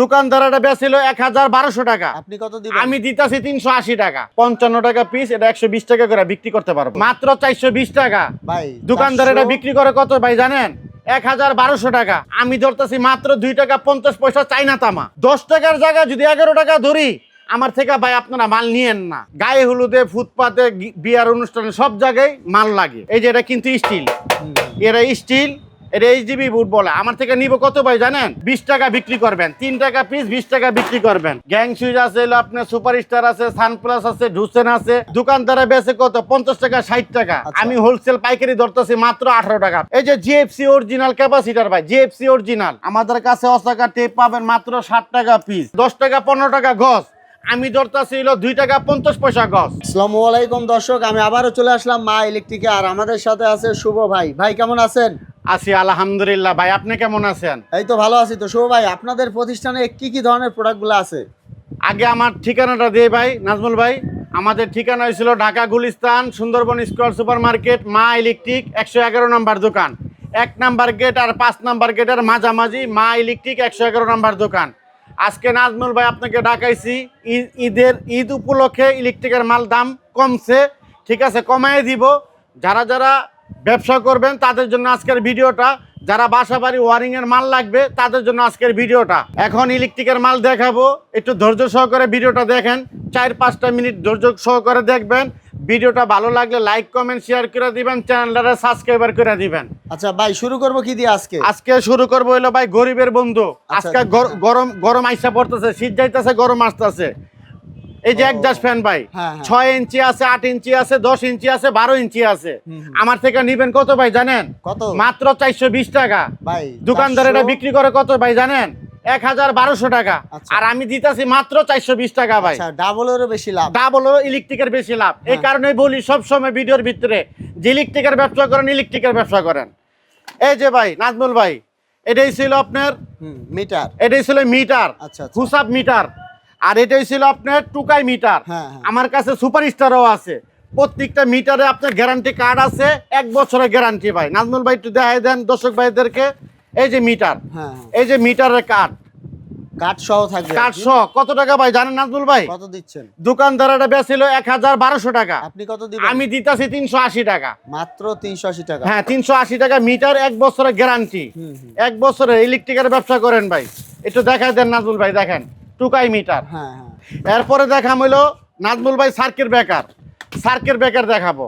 দোকানদার এটা বেছিল এক হাজার বারোশো টাকা। আপনি কত দিবেন? আমি দিতাছি তিনশো আশি টাকা। পঞ্চান্ন টাকা পিস এটা একশো বিশ টাকা করে বিক্রি করতে পারব। মাত্র চারশো বিশ টাকা। ভাই দোকানদার এটা বিক্রি করে কত ভাই জানেন? এক হাজার বারোশো টাকা। আমি ধরতেছি মাত্র দুই টাকা পঞ্চাশ পয়সা চাইনা তামা। দশ টাকার জায়গায় যদি এগারো টাকা ধরি আমার থেকে ভাই আপনারা মাল নিয়েন না। গায়ে হলুদে ফুটপাতে বিয়ার অনুষ্ঠানে সব জায়গায় মাল লাগে। এই যে এটা কিন্তু স্টিল এরা স্টিল এটা এইচডিবি বুট বলে। আমার থেকে নিব কত ভাই জানেন? বিশ টাকা বিক্রি করবেন। তিন টাকা পিস বিশ টাকা বিক্রি করবেন। গ্যাং আছে আপনার সুপার স্টার আছে সানপ্লাস আছে ঢুসেন আছে। দোকানদারে বেচে কত? পঞ্চাশ টাকা ষাট টাকা। আচ্ছা। আমি হোলসেল পাইকারি ধরতেছি মাত্র আঠারো টাকা। এই যে জিএফসি অরিজিনাল ক্যাপাসিটার ভাই জিএফসি অরিজিনাল আমাদের কাছে অসাকা টেপ পাবেন মাত্র ষাট টাকা পিস দশ টাকা পনেরো টাকা গজ। আমি হলো দুই টাকা পঞ্চাশ পয়সা আসসালামু আলাইকুম দর্শক আমি আবারও চলে আসলাম মা ইলেকট্রিকে। আর আমাদের সাথে আছে শুভ ভাই। ভাই কেমন আছেন? আছি আলহামদুলিল্লাহ। ভাই আপনি কেমন আছেন? এই তো ভালো আছি তো। শুভ ভাই আপনাদের প্রতিষ্ঠানে কি কি ধরনের প্রোডাক্টগুলো আছে? আগে আমার ঠিকানাটা দিয়ে ভাই নাজমুল ভাই। আমাদের ঠিকানা হয়েছিল Dhaka Gulistan Sundarban square super market Maa electric একশো এগারো নম্বর দোকান। এক নাম্বার গেট আর পাঁচ নাম্বার গেটের মাঝামাঝি মা ইলেকট্রিক একশো এগারো নম্বর দোকান। আজকে নাজমুল ভাই আপনাকে ডাকাইছি। ঈদ- ঈদের ঈদ উপলক্ষে ইলেকট্রিকের মাল দাম কমছে। ঠিক আছে কমাই দিব। যারা যারা ব্যবসা করবেন তাদের জন্য আজকের ভিডিওটা। যারা বাসা বাড়ি ওয়ারিং এর মাল লাগবে তাদের জন্য আজকের ভিডিওটা। এখন ইলেকট্রিকের মাল দেখাবো একটু ধৈর্য সহকারে ভিডিওটা দেখেন। চার পাঁচটা মিনিট ধৈর্য সহকারে দেখবেন। ভিডিওটা ভালো লাগলে লাইক কমেন্ট শেয়ার করে দিবেন চ্যানেলটা সাবস্ক্রাইবার করে দিবেন। আচ্ছা ভাই শুরু করব কি দিয়ে আজকে? আজকে শুরু করব হলো ভাই গরিবের বন্ধু। আচ্ছা। আজকে গরম গরম আইসা পড়তেছে শীত যাইতেছে গরম আসতেছে। এই যে ও। একজাস্ট ফ্যান ভাই হ্যাঁ, হ্যাঁ। ছয় ইঞ্চি আছে আট ইঞ্চি আছে দশ ইঞ্চি আছে বারো ইঞ্চি আছে। আমার থেকে নিবেন কত ভাই জানেন? কত? মাত্র চারশো বিশ টাকা। ভাই দোকানদার এটা 400 বিক্রি করে কত ভাই জানেন? এক হাজার বারোশো টাকা। আচ্ছা। আর আমি দিতেছি মাত্র চারশো বিশ টাকা ভাই। আচ্ছা ডাবলেরও বেশি লাভ। ডাবল ইলেকট্রিকের বেশি লাভ। এই হ্যাঁ। কারণে বলি সবসময় ভিডিওর ভিতরে যে ইলেকট্রিকের ব্যবসা করেন ইলেকট্রিকের ব্যবসা করেন। এই যে ভাই নাজমুল ভাই এটাই ছিল আপনার মিটার এটাই ছিল মিটার আচ্ছা আচ্ছা। হুসাব মিটার আর এটাই ছিল আপনার টুকাই মিটার। হ্যাঁ, হ্যাঁ। আমার কাছে সুপার স্টারও আছে। প্রত্যেকটা মিটারে আপনার গ্যারান্টি কার্ড আছে। এক বছরের গ্যারান্টি ভাই। নাজমুল ভাই একটু দেখাই দেন দর্শক ভাইদেরকে। এই যে মিটার। হ্যাঁ এই যে মিটারের কার্ড কাঠ সহ থাকবে আর সহ। কত টাকা ভাই? জানেন নাজমুল ভাই? কত দিচ্ছেন? দোকানদার এটা বেছিল এক হাজার বারোশো টাকা। আপনি কত দিবেন? আমি দিতেছি তিনশো আশি টাকা। মাত্র তিনশো আশি টাকা। হ্যাঁ তিনশো আশি টাকা মিটার এক বছরের গ্যারান্টি। এক বছরের ইলেকট্রিকের ব্যবসা করেন ভাই। একটু দেখাই দেন নাজমুল ভাই দেখেন। টুকাই মিটার। হ্যাঁ হ্যাঁ। এরপরে দেখাম হইল নাজমুল ভাই সার্কের বেকার। সার্কের বেকার দেখাবো।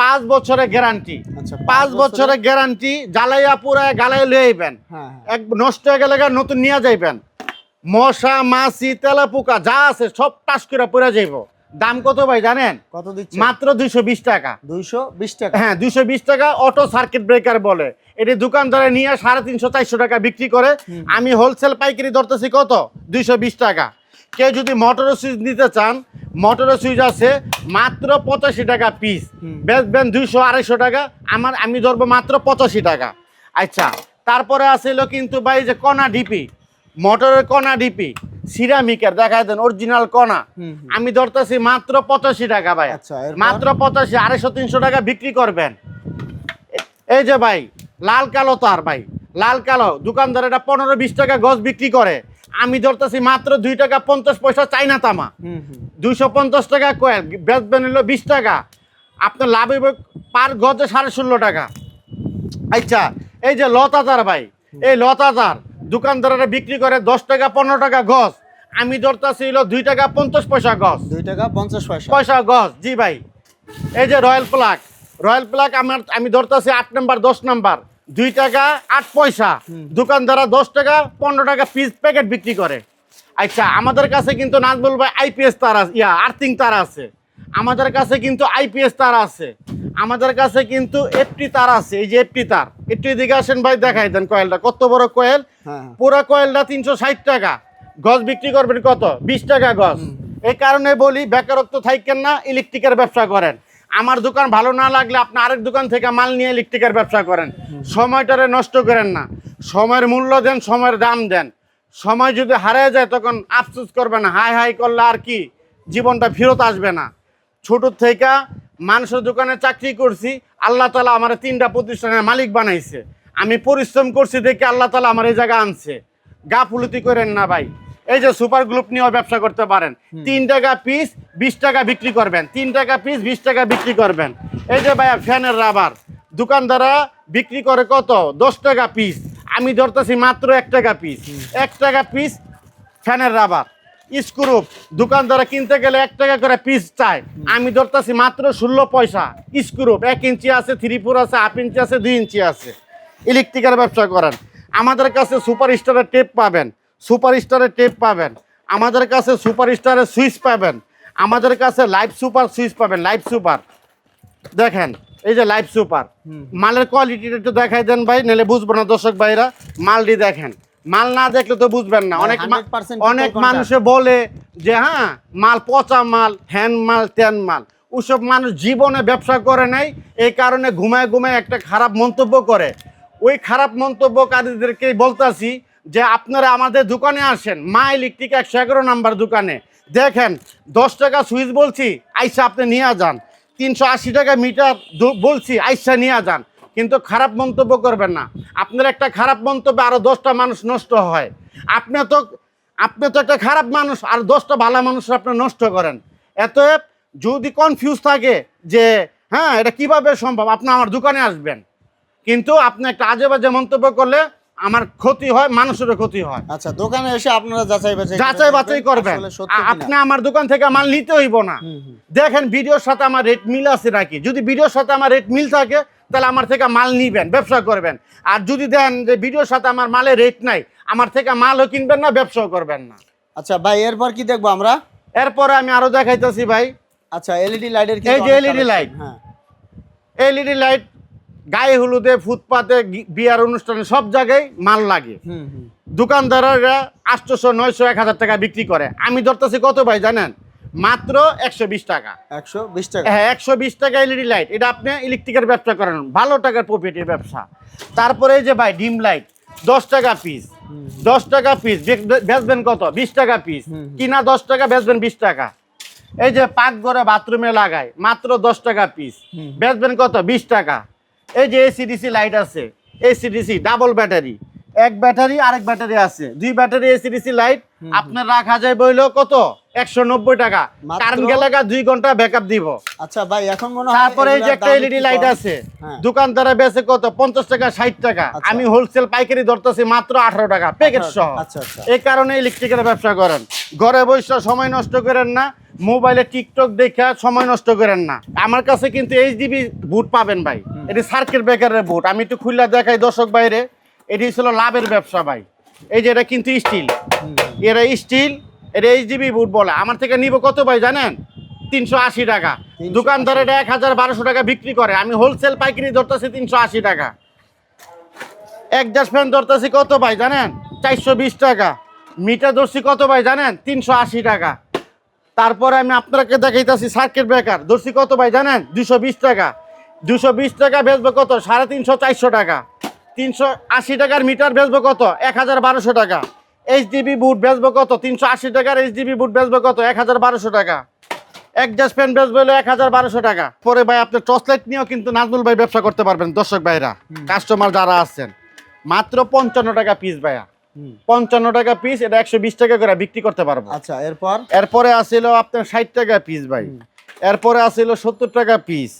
পাঁচ বছরের গ্যারান্টি। আচ্ছা পাঁচ বছরের গ্যারান্টি জ্বালাইয়া পুরায় গালাই লয়ে আইবেন। হ্যাঁ হ্যাঁ। এক নষ্ট হয়ে গেলে নতুন নিয়ে যাইবেন। মশা মাছি তেলা পোকা যা আছে সব টাস করে পড়ে যাইব। দাম কত ভাই জানেন? কত দিচ্ছেন মাত্র দুইশো বিশ টাকা। দুইশো বিশ টাকা। হ্যাঁ দুইশো বিশ টাকা অটো সার্কিট ব্রেকার বলে। এটি দোকানদারে নিয়ে সাড়ে তিনশো চারশো টাকা বিক্রি করে। আমি হোলসেল পাইকারি ধরতেছি কত? দুইশো বিশ টাকা। কেউ যদি মোটরের সুইচ নিতে চান মোটরের সুইচ আছে মাত্র পঁচাশি টাকা পিস। বেচবেন দুইশো আড়াইশো টাকা। আমার আমি ধরবো মাত্র পঁচাশি টাকা। আচ্ছা তারপরে আসিল কিন্তু ভাই যে কণা ডিপি। মোটরের কণা ডিপি। সিরামিকের দেখায় দেন অরিজিনাল কণা। আমি ধরতেছি মাত্র পঁচাশি টাকা ভাই। আচ্ছা, মাত্র পঁচাশি আড়াইশো তিনশো টাকা বিক্রি করবেন। এই যে ভাই লাল কালো তার ভাই লাল কালো। দোকানদার এটা পনেরো বিশ টাকা গজ বিক্রি করে। আমি ধরতেছি মাত্র দুই টাকা পঞ্চাশ পয়সা চাইনা তামা। দুইশো পঞ্চাশ টাকা কয়েল বেচবেন হলো বিশ টাকা। আপনার লাভ পার গজে সাড়ে ষোলো টাকা। আচ্ছা এই যে লতা তার ভাই এই লতা তার দোকানদারেরা বিক্রি করে দশ টাকা পনেরো টাকা গজ। আমি ধরতেছি হলো দুই টাকা পঞ্চাশ পয়সা গজ। দুই টাকা পঞ্চাশ পয়সা। পয়সা গজ জি ভাই। এই যে রয়্যাল প্লাগ রয়্যাল প্লাক আমার আমি ধরতেছি আট নাম্বার দশ নাম্বার। দুই টাকা আট পয়সা। দোকানদারা দশ টাকা পনেরো টাকা পিস প্যাকেট বিক্রি করে। আচ্ছা আমাদের কাছে কিন্তু নাজবুল ভাই আইপিএস তার আছে ইয়া আর্থিং তার আছে। আমাদের কাছে কিন্তু আইপিএস তার আছে। আমাদের কাছে কিন্তু এফটি তার আছে এই যে এফটি তার। একটু এদিকে আসেন ভাই দেখাই দেন কয়েলটা। কত বড় কয়েল? হ্যাঁ হ্যাঁ। পুরো কয়েলটা তিনশো ষাট টাকা। গজ বিক্রি করবেন কত? বিশ টাকা গজ। এই কারণে বলি বেকারত্ব থাকেন না ইলেকট্রিকের ব্যবসা করেন। আমার দোকান ভালো না লাগলে আপনি আরেক দোকান থেকে মাল নিয়ে ইলেকট্রিকের ব্যবসা করেন। সময়টারে নষ্ট করেন না। সময়ের মূল্য দেন সময়ের দাম দেন। সময় যদি হারিয়ে যায় তখন আফসোস করবে না। হাই হাই করলে আর কি? জীবনটা ফেরত আসবে না। ছোট থেকে মানুষের দোকানে চাকরি করছি আল্লাহ তালা আমার তিনটা প্রতিষ্ঠানের মালিক বানাইছে। আমি পরিশ্রম করছি দেখে আল্লাহ তালা আমার এই জায়গা আনছে। গাফুলতি করেন না ভাই। এই যে সুপার গ্রুপ নিয়েও ব্যবসা করতে পারেন। তিন টাকা পিস বিশ টাকা বিক্রি করবেন। তিন টাকা পিস বিশ টাকা বিক্রি করবেন। এই যে ভাইয়া ফ্যানের রাবার দোকানদাররা বিক্রি করে কত? দশ টাকা পিস। আমি ধরতেছি মাত্র এক টাকা পিস। এক টাকা পিস ফ্যানের রাবার। স্ক্রুপ। দোকানদারা কিনতে গেলে এক টাকা করে পিস চায়। আমি ধরতেছি মাত্র ষোলো পয়সা। স্ক্রুপ এক ইঞ্চি আছে থ্রি ফোর আছে হাফ ইঞ্চি আছে দুই ইঞ্চি আছে। ইলেকট্রিকের ব্যবসা করেন। আমাদের কাছে সুপার স্টারের টেপ পাবেন। সুপার স্টারের টেপ পাবেন। আমাদের কাছে সুপার স্টারের সুইচ পাবেন। আমাদের কাছে লাইভ সুপার সুইচ পাবেন লাইভ সুপার দেখেন এই যে লাইভ সুপার মালের কোয়ালিটিটা একটু দেখাই দেন ভাই নাহলে বুঝব না দর্শক ভাইরা। মালটি দেখেন। মাল না দেখলে তো বুঝবেন না। অনেক 100% অনেক কোনটা? মানুষে বলে যে হ্যাঁ মাল পচা মাল হ্যান মাল ত্যান মাল। ওসব মানুষ জীবনে ব্যবসা করে নাই এই কারণে ঘুমায় ঘুমায় একটা খারাপ মন্তব্য করে। ওই খারাপ মন্তব্যকারীদেরকে বলতাছি যে আপনারা আমাদের দোকানে আসেন মা ইলেকট্রিক একশো এগারো নাম্বার দোকানে। দেখেন দশ টাকা সুইচ বলছি আইসা আপনি নিয়ে যান। তিনশো আশি টাকা মিটার বলছি আইসা নিয়ে যান। কিন্তু খারাপ মন্তব্য করবেন না। আপনার একটা খারাপ মন্তব্যে আরও দশটা মানুষ নষ্ট হয়। আপনি তো আপনি তো একটা খারাপ মানুষ আর দশটা ভালো মানুষ আপনি নষ্ট করেন। এত যদি কনফিউজ থাকে যে হ্যাঁ এটা কীভাবে সম্ভব? আপনি আমার দোকানে আসবেন। কিন্তু আপনি একটা আজে বাজে মন্তব্য করলে আমার ক্ষতি হয় মানুষেরও ক্ষতি হয়। আচ্ছা দোকানে এসে আপনারা যাচাই বাছাই যাচাই বাছাই করবেন। আপনি আমার দোকান থেকে মাল নিতে হইব না। দেখেন ভিডিওর সাথে আমার রেট মিল আছে নাকি? যদি ভিডিওর সাথে আমার রেট মিল থাকে তাহলে আমার থেকে মাল নিবেন ব্যবসা করবেন। আর যদি দেন যে ভিডিওর সাথে আমার মালের রেট নাই আমার থেকে মালও কিনবেন না ব্যবসাও করবেন না। আচ্ছা ভাই এরপর কি দেখব আমরা? এরপরে আমি আরও দেখাইতেছি ভাই। আচ্ছা এলইডি লাইটের এই যে LED লাইট। হ্যাঁ। এলইডি লাইট গায়ে হলুদে ফুটপাতে বিয়ার অনুষ্ঠানে সব জায়গায় মাল লাগে। হুম হুম। দোকানদাররা আটশোশো নয়শো এক হাজার টাকা বিক্রি করে। আমি ধরতেছি কত ভাই জানেন? মাত্র একশো বিশ টাকা। একশো বিশ টাকা। হ্যাঁ একশো বিশ টাকা এলইডি লাইট এটা আপনি ইলেকট্রিকের ব্যবসা করেন ভালো টাকার প্রফিটের ব্যবসা। তারপরে এই যে ভাই ডিম লাইট দশ টাকা পিস দশ টাকা পিস বেচবেন কত? বিশ টাকা পিস কিনা দশ টাকা বেচবেন বিশ টাকা। এই যে পাকঘরে বাথরুমে লাগায় মাত্র দশ টাকা পিস। বেচবেন কত? বিশ টাকা। এই যে এসিডিসি লাইট আছে এসিডিসি ডাবল ব্যাটারি এক ব্যাটারি আরেক ব্যাটারি আছে। দুই ব্যাটারি এসিডিসি লাইট আপনার রাখা যায় বইলো কত? একশো নব্বই টাকা। কারেন্ট গেলে দুই ঘণ্টা ব্যাকআপ দিব। আচ্ছা ভাই এখন তারপরে এই যে একটা এলইডি লাইট আছে। হ্যাঁ। দোকানদারে বেচে কত? পঞ্চাশ টাকা ষাট টাকা। আচ্ছা। আমি হোলসেল পাইকারি ধরতেছি মাত্র আঠারো টাকা প্যাকেট সহ। আচ্ছা, আচ্ছা। এই কারণে ইলেকট্রিকের ব্যবসা করেন। ঘরে বসে সময় নষ্ট করেন না মোবাইলে টিকটক দেখা সময় নষ্ট করেন না। আমার কাছে কিন্তু এইচডিবি বুট পাবেন ভাই। এটি সার্কিট ব্রেকারের বুট আমি একটু খুললা দেখাই দর্শক বাইরে এটি ছিল লাভের ব্যবসা ভাই। এই যে এটা কিন্তু স্টিল এরা স্টিল এটা এইচডিবি বুট বলে। আমার থেকে নিব কত ভাই জানেন? তিনশো আশি টাকা। 380 দোকানদার এটা এক হাজার বারোশো টাকা বিক্রি করে। আমি হোলসেল পাইকারি ধরতেছি তিনশো আশি টাকা। এক জাস ফ্যান ধরতেছি কত ভাই জানেন? চারশো বিশ টাকা। মিটার ধরছি কত ভাই জানেন? তিনশো আশি টাকা। তারপরে আমি আপনাকে দেখাইতেছি সার্কিট ব্রেকার ধরছি কত ভাই জানেন? দুশো বিশ টাকা। দুশো বিশ টাকা বেচবো কত? সাড়ে তিনশো চারশো টাকা। তিনশো আশি টাকার মিটার বেচবো কত? এক হাজার বারোশো টাকা। এইচডিবি বুট বেচবো কত? তিনশো আশি টাকার এইচডিবি বুট বেচবো কত? এক হাজার বারোশো টাকা। এক একজাস্ট ফ্যান বেচবো হলো এক হাজার বারোশো টাকা। পরে ভাই আপনি টর্চ লাইট নিয়েও কিন্তু নাজমুল ভাই ব্যবসা করতে পারবেন দর্শক ভাইরা। কাস্টমার যারা আছেন মাত্র পঞ্চান্ন টাকা পিস ভাইয়া। পঞ্চান্ন টাকা পিস এটা একশো বিশ টাকা করে বিক্রি করতে পারব। আচ্ছা এরপর? এরপরে আসিল আপনার ষাট টাকা পিস ভাই। এরপরে আসিল সত্তর টাকা পিস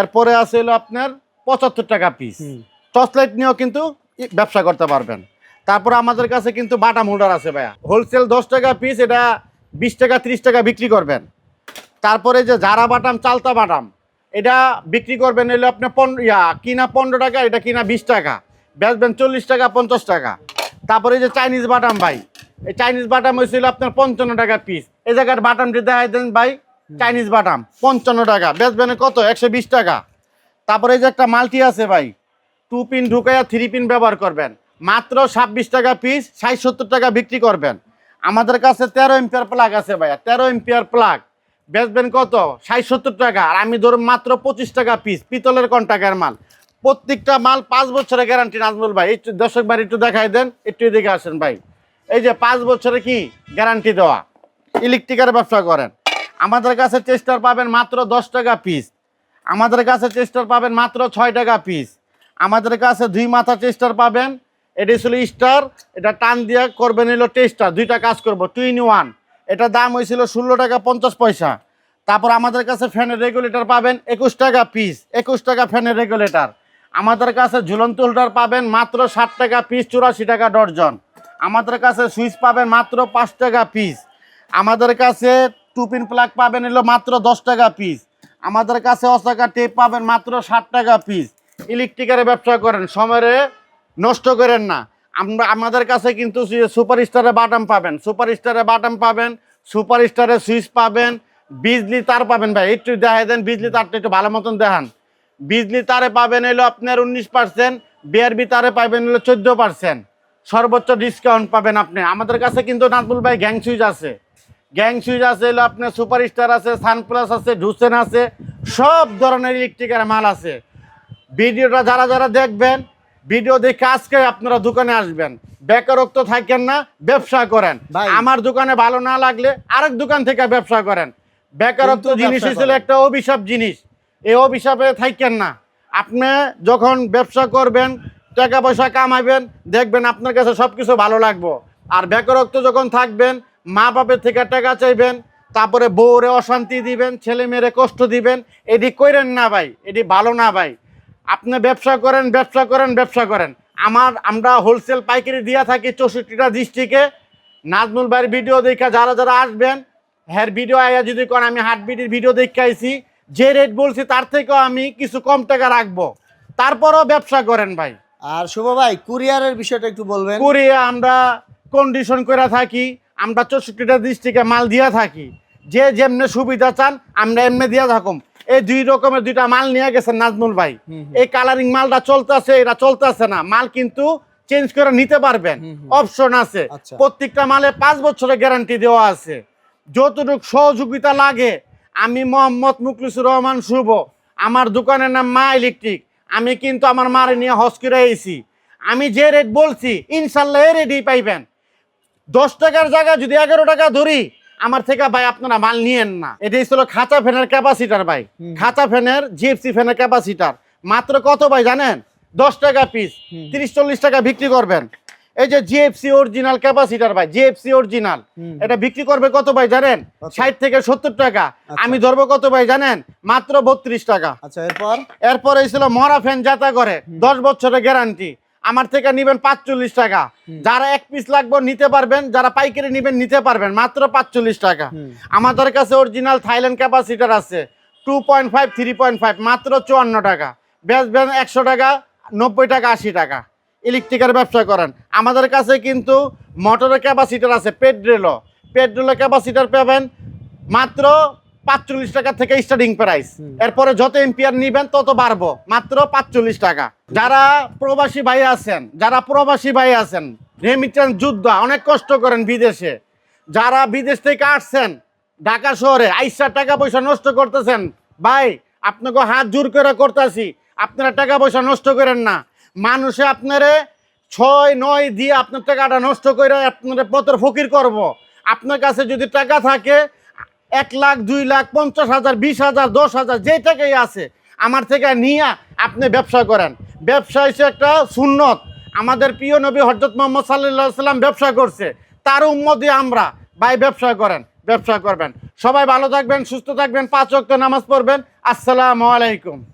এরপরে আসিল আপনার পঁচাত্তর টাকা পিস হুম। টর্চ লাইট নিয়েও কিন্তু ব্যবসা করতে পারবেন। তারপরে আমাদের কাছে কিন্তু বাটাম হোল্ডার আছে ভাইয়া। হোলসেল দশ টাকা পিস এটা বিশ টাকা, ত্রিশ টাকা বিক্রি করবেন। তারপরে যে জারা বাটাম, চালতা বাটাম, এটা বিক্রি করবেন এলে আপনি পন, ইয়া, কিনা পনেরো টাকা, এটা কিনা বিশ টাকা। বেচবেন চল্লিশ টাকা, পঞ্চাশ টাকা। তারপরে যে চাইনিজ বাটাম ভাই, এই চাইনিজ বাটাম হয়েছিল আপনার পঞ্চান্ন টাকা পিস এই জায়গার বাটামটি দেখাই দেন ভাই, চাইনিজ বাটাম, পঞ্চান্ন টাকা। বেচবেন কত? একশো বিশ টাকা। তারপরে এই যে একটা মাল্টি আছে ভাই, টু পিন ঢুকাইয়া থ্রি পিন ব্যবহার করবেন। মাত্র ছাব্বিশ টাকা পিস ষাট সত্তর টাকা বিক্রি করবেন। আমাদের কাছে তেরো এম্পিয়ার প্লাগ আছে ভাইয়া, তেরো এম্পিয়ার প্লাগ বেচবেন কত? ষাট সত্তর টাকা, আর আমি ধরুন মাত্র পঁচিশ টাকা পিস পিতলের কন্টাকের মাল। প্রত্যেকটা মাল পাঁচ বছরের গ্যারান্টি নাজমুল ভাই, একটু দর্শক ভাই, একটু দেখাই দেন, একটু এদিকে আসেন ভাই। এই যে পাঁচ বছরে কি গ্যারান্টি দেওয়া? ইলেকট্রিকের ব্যবসা করেন। আমাদের কাছে চেস্টার পাবেন মাত্র দশ টাকা পিস আমাদের কাছে চেস্টার পাবেন মাত্র ছয় টাকা পিস আমাদের কাছে দুই মাথা চেস্টার পাবেন এটা ছিল স্টার, এটা টান দিয়া করবেন হলো টেস্টার দুইটা কাজ করব টু ইন ওয়ান এটা দাম হয়েছিল ষোলো টাকা পঞ্চাশ পয়সা। তারপর আমাদের কাছে ফ্যানের রেগুলেটর পাবেন একুশ টাকা পিস একুশ টাকা ফ্যানের রেগুলেটর আমাদের কাছে ঝুলন্ত হোল্ডার পাবেন মাত্র ষাট টাকা পিস চুরাশি টাকা ডর্জন। আমাদের কাছে সুইচ পাবেন মাত্র পাঁচ টাকা পিস আমাদের কাছে টুপিন প্লাগ পাবেন এলো মাত্র দশ টাকা পিস আমাদের কাছে অসাকা টেপ পাবেন মাত্র ষাট টাকা পিস ইলেকট্রিকের ব্যবসা করেন সময়ে নষ্ট করেন না। আমরা আমাদের কাছে কিন্তু সুপার স্টারে বাটাম পাবেন। সুপার স্টারে বাটাম পাবেন সুপার স্টারে সুইচ পাবেন, বিজলি তার পাবেন ভাই। একটু দেখাই দেন, বিজলি তারটা একটু ভালো মতন দেখান। বিজলি তারে পাবেন হলো আপনার উনিশ পার্সেন্ট বিআরবি তারে পাবেন হলো চোদ্দ পার্সেন্ট সর্বোচ্চ ডিসকাউন্ট পাবেন আপনি। আমাদের কাছে কিন্তু নাজমুল ভাই গ্যাং সুইচ আছে। গ্যাং সুইচ আছে হলো আপনার সুপার স্টার আছে, সানপ্লাস আছে, ডুসেন আছে, সব ধরনের ইলেকট্রিকের মাল আছে। ভিডিওটা যারা যারা দেখবেন ভিডিও দেখে আজকে আপনারা দোকানে আসবেন। বেকারত্ব থাকেন না ব্যবসা করেন। আমার দোকানে ভালো না লাগলে আরেক দোকান থেকে ব্যবসা করেন। বেকারত্ব জিনিস ছিল একটা অভিশাপ জিনিস। এই অভিশাপে থাকেন না। আপনি যখন ব্যবসা করবেন টাকা পয়সা কামাবেন দেখবেন আপনার কাছে সব কিছু ভালো লাগবো। আর বেকারত্ব যখন থাকবেন মা বাপের থেকে টাকা চাইবেন তারপরে বউরে অশান্তি দিবেন ছেলে মেয়েরে কষ্ট দিবেন এটি করেন না ভাই এটি ভালো না ভাই। আপনি ব্যবসা করেন ব্যবসা করেন ব্যবসা করেন। আমার আমরা হোলসেল পাইকারি দিয়া থাকি চৌষট্টিটা ডিস্ট্রিক্টে নাজমুল ভাইয়ের ভিডিও দেখা যারা যারা আসবেন হ্যার ভিডিও আয়া যদি কোন আমি হাট বিটির ভিডিও দেখাইছি যে রেট বলছি তার থেকেও আমি কিছু কম টাকা রাখব। তারপরও ব্যবসা করেন ভাই। আর শুভ ভাই কুরিয়ারের বিষয়টা একটু বলবেন। কুরিয়ে আমরা কন্ডিশন করে থাকি আমরা চৌষট্টিটা ডিস্ট্রিক্টে মাল দিয়া থাকি। যে যেমনে সুবিধা চান আমরা এমনি দিয়া থাকুম। এই দুই রকমের দুইটা মাল নিয়ে গেছেন নাজমুল ভাই। এই কালারিং মালটা চলতেছে এটা চলতেছে না। মাল কিন্তু চেঞ্জ করে নিতে পারবেন। অপশন আছে। আচ্ছা। প্রত্যেকটা মালে পাঁচ বছরের গ্যারান্টি দেওয়া আছে। যতটুকু সহযোগিতা লাগে আমি মোহাম্মদ মুখলিসুর রহমান শুভ। আমার দোকানের নাম মা ইলেকট্রিক। আমি কিন্তু আমার মারে নিয়ে হস করে এসেছি আমি যে রেট বলছি ইনশাল্লাহ এ রেটই পাইবেন। দশ টাকার জায়গায় যদি এগারো টাকা ধরি আমার থেকে ভাই আপনারা মাল নিয়েন না। এটাই ছিল খাঁচা ফ্যানের ক্যাপাসিটার ভাই। খাঁচা ফ্যানের জিএফসি ফ্যানের ক্যাপাসিটার। মাত্র কত ভাই জানেন? দশ টাকা পিস তিরিশ চল্লিশ টাকা বিক্রি করবেন। এই যে জিএফসি অরিজিনাল ক্যাপাসিটার ভাই জিএফসি অরিজিনাল এটা বিক্রি করবে কত ভাই জানেন? ষাট থেকে সত্তর টাকা। আচ্ছা। আমি ধরবো কত ভাই জানেন? মাত্র বত্রিশ টাকা। আচ্ছা এরপর? এরপর এই ছিল মরা ফ্যান যাতা করে দশ বছরের গ্যারান্টি আমার থেকে নিবেন পাঁচচল্লিশ টাকা। যারা এক পিস লাগবে নিতে পারবেন যারা পাইকারি নিবেন নিতে পারবেন মাত্র পাঁচচল্লিশ টাকা। আমাদের কাছে অরিজিনাল থাইল্যান্ড ক্যাপাসিটার আছে two point five three point five মাত্র চুয়ান্ন টাকা। বেচবেন একশো টাকা নব্বই টাকা আশি টাকা। ইলেকট্রিকের ব্যবসা করেন। আমাদের কাছে কিন্তু মোটরের ক্যাপাসিটার আছে পেট্রোলও পেট্রোলের ক্যাপাসিটার পাবেন মাত্র পাঁচচল্লিশ টাকা থেকে স্টার্টিং প্রাইস এরপরে যত এম্পিয়ার নিবেন তত বাড়বো। মাত্র পাঁচচল্লিশ টাকা। যারা প্রবাসী ভাই আছেন যারা প্রবাসী ভাই আছেন রেমিটেন্স যুদ্ধ অনেক কষ্ট করেন বিদেশে। যারা বিদেশ থেকে আসছেন ঢাকা শহরে আইসা টাকা পয়সা নষ্ট করতেছেন ভাই আপনাকে হাত জোর করে করতেছি আপনারা টাকা পয়সা নষ্ট করেন না। মানুষে আপনারে ছয় নয় দিয়ে আপনার টাকাটা নষ্ট করে আপনার পত্র ফকির করব। আপনার কাছে যদি টাকা থাকে এক লাখ, দুই লাখ, পঞ্চাশ হাজার, বিশ হাজার, দশ হাজার, যে থেকেই আছে, আমার থেকে নিয়ে আপনি ব্যবসা করেন। ব্যবসা হিসেবে একটা সুন্নত। আমাদের প্রিয় নবী হজরত মোহাম্মদ সাল্লাহ সাল্লাম ব্যবসা করছে। তার উম্মদে আমরা। ভাই, ব্যবসা করেন, ব্যবসা করবেন। সবাই ভালো থাকবেন, সুস্থ থাকবেন, পাঁচ ওয়াক্ত নামাজ পড়বেন। আসসালামু আলাইকুম।